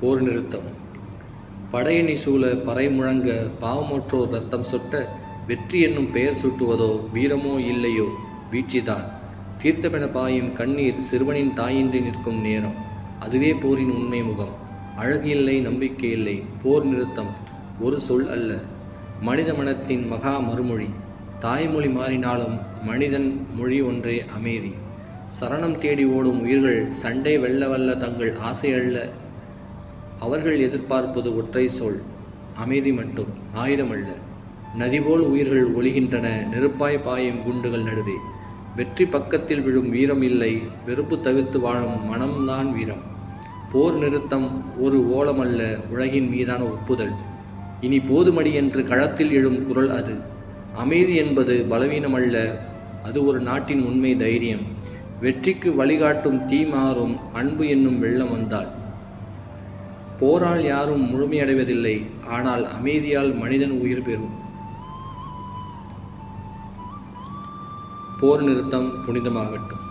போர் நிறுத்தம். படையணி சூழ பறை முழங்க பாவமற்றோர் ரத்தம் சொட்ட வெற்றி என்னும் பெயர் சூட்டுவதோ வீரமோ இல்லையோ? வீழ்ச்சிதான். தீர்த்தமென பாயும் கண்ணீர் சிறுவனின் தாயின்றி நிற்கும் நேரம். அதுவே போரின் உண்மை முகம். அழகு இல்லை நம்பிக்கை இல்லை. போர் நிறுத்தம். ஒரு சொல் அல்ல. மனித மனத்தின் மகா மறுமொழி. தாய்மொழி மாறினாலும் மனிதன் மொழி ஒன்றே அமைதி. சரணம் தேடி ஓடும் உயிர்கள் சண்டை வெல்ல வல்ல தங்கள் ஆசை அல்ல அவர்கள் எதிர்பார்ப்பது ஒற்றை சொல். அமைதி மட்டும் ஆயுதமல்ல. நதிபோல் உயிர்கள் ஒளிகின்றன நெருப்பாய் பாயும் குண்டுகள் நடுவே. வெற்றி பக்கத்தில் விழும் வீரம் இல்லை வெறுப்பு தவிர்த்து வாழும் மனம்தான் வீரம். போர் நிறுத்தம் ஒரு ஓலமல்ல உலகின் மீதான ஒப்புதல். இனி போதுமடி என்று களத்தில் எழும் குரல் அது. அமைதி என்பது பலவீனமல்ல அது ஒரு நாட்டின் உண்மை தைரியம். வெற்றிக்கு வழிகாட்டும் தீ மாறும் அன்பு என்னும் வெள்ளம் வந்தால். போரால் யாரும் முழுமையடைவதில்லை ஆனால் அமைதியால் மனிதன் உயிர் பெறும். போர் நிறுத்தம் புனிதமாகட்டும்.